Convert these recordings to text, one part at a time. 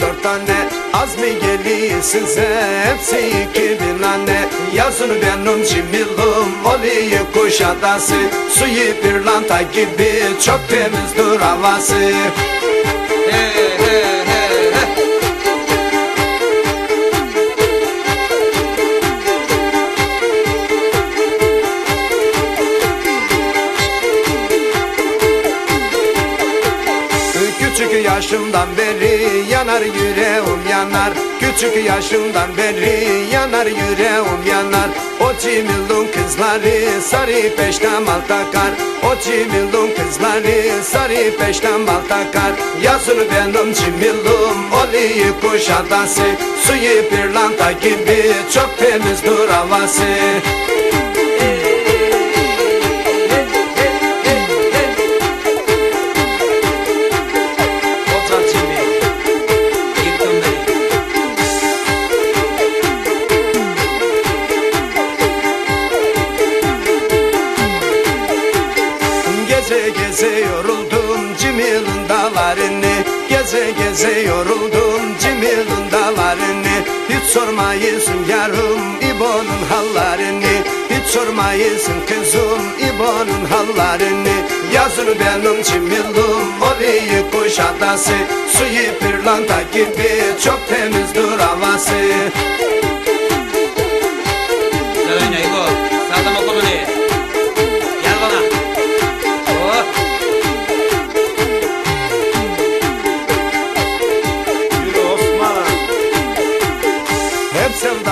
Dört tane. Tane Az mı geliyor size? Hepsi iki bin anne Yazın benim cimilum Oluyor kuşadası Suyu bir lanta gibi Çok temizdir havası Küçük yaşımdan beri yanar yüreğim yanar. Küçük yaşımdan beri yanar yüreğim yanar. O cimildun kızları sarı peştemal takar. O cimildun kızları sarı peştemal takar. Yazın benim cimildum oluyor kuşadası Suyu pırlanta gibi çok temizdir havası Geze geze yoruldum Cimil'in dağlarını. Hiç sormayısın yarım İbo'nun hallarını. Hiç sormayısın kızım İbo'nun hallarını. Yazın benim Cimil'im Oluyor kuşadası Suyu pırlanta gibi Çok temizdir havası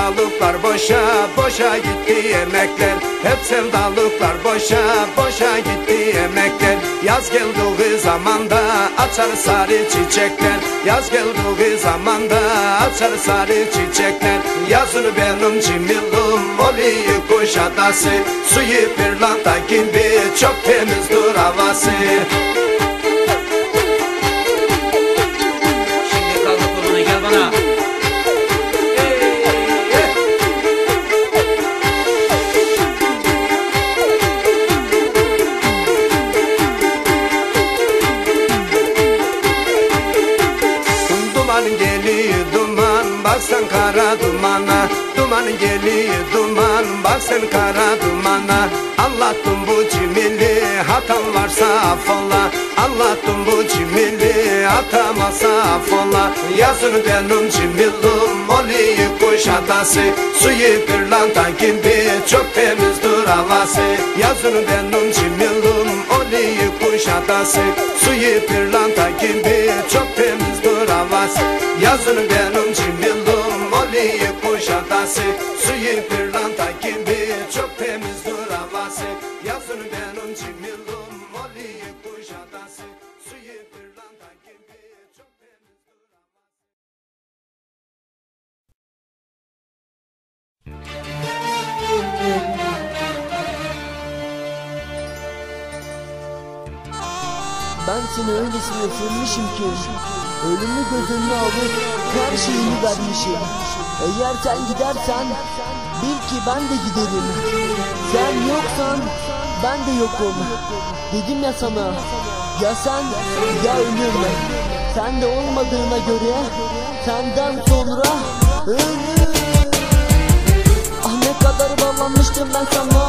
sevdalıklar boşa boşa gitti emekler Hep sevdalıklar boşa boşa gitti emekler Yaz geldiği zamanda açar sarı çiçekler. Yaz geldiği zamanda açar sarı çiçekler. Yazın benim cimilum oluyor kuşadası Suyu pırlanta gibi çok temizdir havası sen kara dumana Duman geliyor duman. Bak sen kara dumana Anlattım bu cimili. Hatam varsa affola Anlattım bu cimili. Hatam varsa affola. Yazın benim cimilim oluyor kuşadası Suyu pırlanta gibi çok temizdir havası. Yazın benim cimilim oluyor kuşadası Suyu pırlanta gibi çok temizdir havası. Yazın benim cimilum oluyor kuşadası Suyu pırlanta gibi. Çok temizdir havası Yazın benim cimilum oluyor kuşadası Suyu pırlanta gibi. Çok havası Ben seni öylesine sevmişim ki Ölümü göz alıp her şeyimi vermişim Eğer sen gidersen bil ki ben de giderim. Sen yoksan ben de yokum. Dedim ya sana ya sen ya ölüm Sen de olmadığına göre senden sonra ölüm Ah ne kadar bağlanmıştım ben sana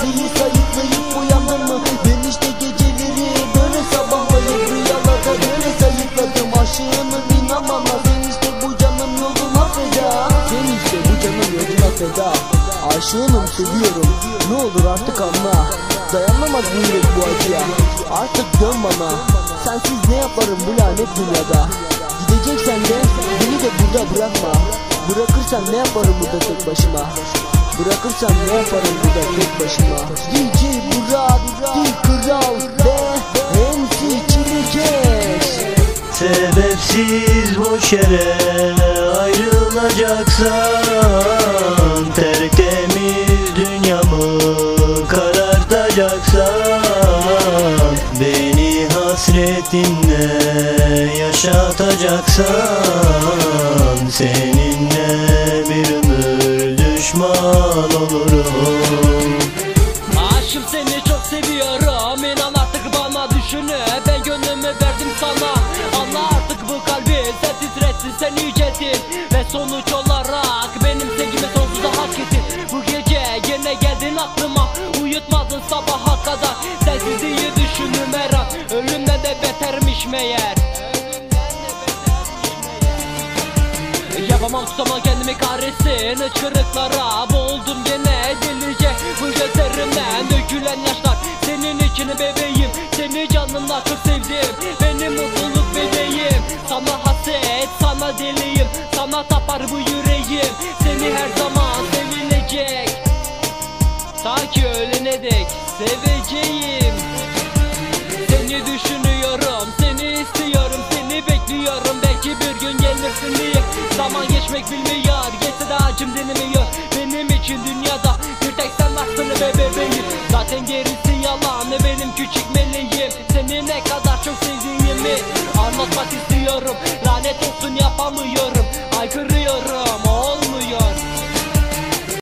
Maziyi sayıklayıp uyandın mı? Ben işte geceleri böyle sabahlayıp Rüyalarda böyle sayıkladım. Aşığımın inan bana Sen işte bu canım yoluna feda Sen işte bu canım yoluna feda Aşığınım seviyorum. Ne olur artık anla. Dayanamaz bu yürek bu acıya. Artık dön bana. Sensiz ne yaparım bu lanet dünyada? Gideceksen de beni de burada bırakma. Bırakırsan ne yaparım burada tek başıma Bırakırsam ne yaparım burada tek başıma? DJ Burak, DJ Kral ve MC Çilekeş. Sebepsiz boş yere ayrılacaksan Tertemiz dünyamı karartacaksan Beni hasretinle yaşatacaksan bir düşman olurum. Aşkım seni çok seviyorum. İnan artık bana düşünü Ben gönlümü verdim sana. Allah artık bu kalbi. Sen titretsin sen yüceltin Ve sonuç olarak benim sevgimi sonsuza hak ettin. Bu gece gene geldin aklıma. Uyutmadın sabaha kadar. Sensizliği düşündüm her an. Ölümden de betermiş meğer Yapamam tutamam kendimi kahretsin. Hıçkırıklara boğuldum gene delice. Bu gözlerimden dökülen yaşlar. Senin için bebeğim Seni canımla çok sevdim. Benim mutluluk bebeğim? Sana haset sana deliyim. Sana tapar bu yüreğim. Seni her zaman sevilecek Ta ki ölene dek seveceğim. Seni düşünüyorum, bekliyorum. Belki bir gün gelirsin diye. Zaman geçmek bilmiyor, geçse de acım dinmiyor Benim için dünyada bir tek sen varsın be bebeğim. Zaten gerisi yalan, benim küçük meleğim. Seni ne kadar çok sevdiğimi anlatmak istiyorum. Lanet olsun yapamıyorum